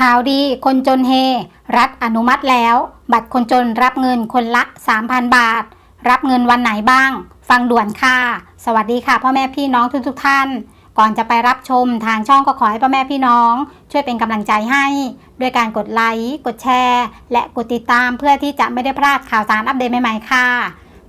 ข่าวดีคนจนเฮ รัฐอนุมัติแล้ว บัตรคนจนรับเงินคนละ 3,000 บาท รับเงินวันไหนบ้าง ฟังด่วนค่ะ สวัสดีค่ะพ่อแม่พี่น้องทุกๆทท่าน ก่อนจะไปรับชมทางช่องก็ขอให้พ่อแม่พี่น้อง ช่วยเป็นกำลังใจให้ด้วยการกดไลค์ กดแชร์ และกดติดตามเพื่อที่จะไม่ได้พลาดข่าวสารอัปเดตใหม่ๆค่ะ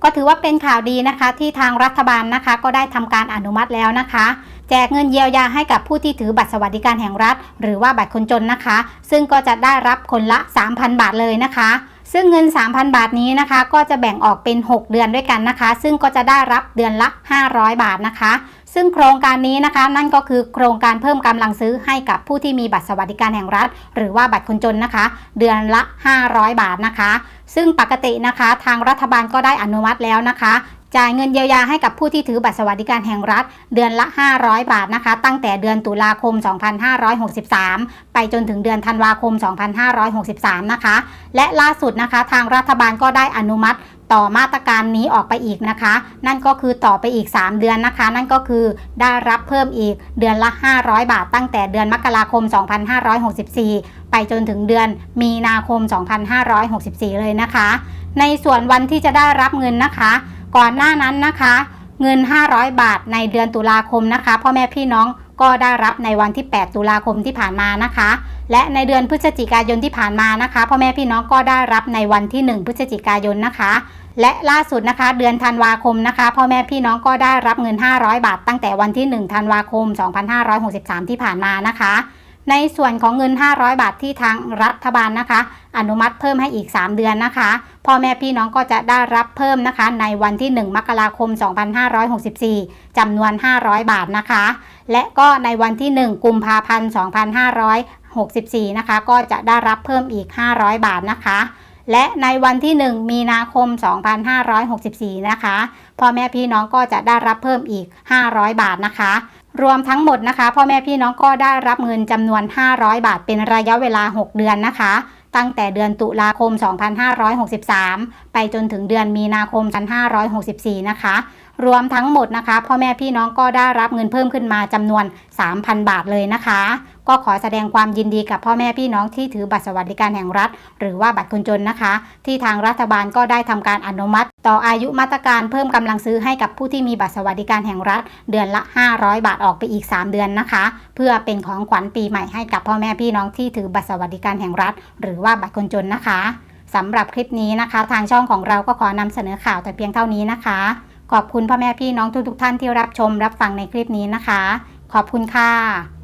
ก็ถือว่าเป็นข่าวดีนะคะ ที่ทางรัฐบาลนะคะ ก็ได้ทำการอนุมัติแล้วนะคะ แจกเงินเยียวยาให้กับผู้ที่ถือบัตรสวัสดิการแห่งรัฐ หรือว่าบัตรคนจนนะคะ ซึ่งก็จะได้รับคนละ 3,000 บาทเลยนะคะซึ่งเงิน 3,000 บาทนี้นะคะ ก็จะแบ่งออกเป็น 6 เดือนด้วยกันนะคะ ซึ่งก็จะได้รับเดือนละ 500 บาทนะคะ ซึ่งโครงการนี้นะคะ นั่นก็คือโครงการเพิ่มกำลังซื้อให้กับผู้ที่มีบัตรสวัสดิการแห่งรัฐ หรือว่าบัตรคนจนนะคะ เดือนละ 500 บาทนะคะ ซึ่งปกตินะคะ ทางรัฐบาลก็ได้อนุมัติแล้วนะคะจ่ายเงินเยียวยาให้กับผู้ที่ถือบัตรสวัสดิการแห่งรัฐ เดือนละ 500 บาทนะคะ ตั้งแต่เดือนตุลาคม 2563 ไปจนถึงเดือนธันวาคม 2563 นะคะ และล่าสุดนะคะ ทางรัฐบาลก็ได้อนุมัติ ต่อมาตรการนี้ออกไปอีกนะคะ นั่นก็คือต่อไปอีก 3 เดือนนะคะ นั่นก็คือได้รับเพิ่มอีกเดือนละ 500 บาท ตั้งแต่เดือนมกราคม 2564 ไปจนถึงเดือนมีนาคม 2564 เลยนะคะ ในส่วนวันที่จะได้รับเงินนะคะ ก่อนหน้านั้นนะคะ เงิน 500 บาทในเดือนตุลาคมนะคะพ่อแม่พี่น้อง ก็ได้รับในวันที่ 8 ตุลาคมที่ผ่านมานะคะ และในเดือนพฤศจิกายนที่ผ่านมานะคะพ่อแม่พี่น้องก็ได้รับในวันที่ 1 พฤศจิกายนนะคะ และล่าสุดนะคะ เดือนธันวาคมนะคะพ่อแม่พี่น้องก็ได้รับเงิน 500 บาท ตั้งแต่วันที่ 1 ธันวาคม 2563 ที่ผ่านมานะคะ ในส่วนของเงิน 500 บาทที่ทางรัฐบาลนะคะ อนุมัติเพิ่มให้อีก 3 เดือนนะคะ พ่อแม่พี่น้องก็จะได้รับเพิ่มนะคะ ในวันที่ 1 มกราคม 2564 จำนวน 500 บาทนะคะ และก็ในวันที่ 1 กุมภาพันธ์ 2564 นะคะ ก็จะได้รับเพิ่มอีก 500 บาทนะคะและในวันที่ 1 มีนาคม 2564 นะคะ พ่อแม่พี่น้องก็จะได้รับเพิ่มอีก 500 บาทนะคะ รวมทั้งหมดนะคะพ่อแม่พี่น้องก็ได้รับเงินจำนวน 500 บาทเป็นระยะเวลา 6 เดือนนะคะ ตั้งแต่เดือนตุลาคม 2563 ไปจนถึงเดือนมีนาคม 2564 นะคะ รวมทั้งหมดนะคะ พ่อแม่พี่น้องก็ได้รับเงินเพิ่มขึ้นมาจำนวน 3,000 บาทเลยนะคะ ก็ขอแสดงความยินดีกับพ่อแม่พี่น้องที่ถือบัตรสวัสดิการแห่งรัฐ หรือว่าบัตรคนจนนะคะ ที่ทางรัฐบาลก็ได้ทำการอนุมัติ ต่ออายุมาตรการเพิ่มกำลังซื้อให้กับผู้ที่มีบัตรสวัสดิการแห่งรัฐ เดือนละ 500 บาทออกไปอีก 3 เดือนนะคะ เพื่อเป็นของขวัญปีใหม่ให้กับพ่อแม่พี่น้องที่ถือบัตรสวัสดิการแห่งรัฐ หรือว่าบัตรคนจนนะคะสำหรับคลิปนี้นะคะ ทางช่องของเราก็ขอนำเสนอข่าวแต่เพียงเท่านี้นะคะ ขอบคุณพ่อแม่พี่น้องทุกๆท่านที่รับชมรับฟังในคลิปนี้นะคะ ขอบคุณค่ะ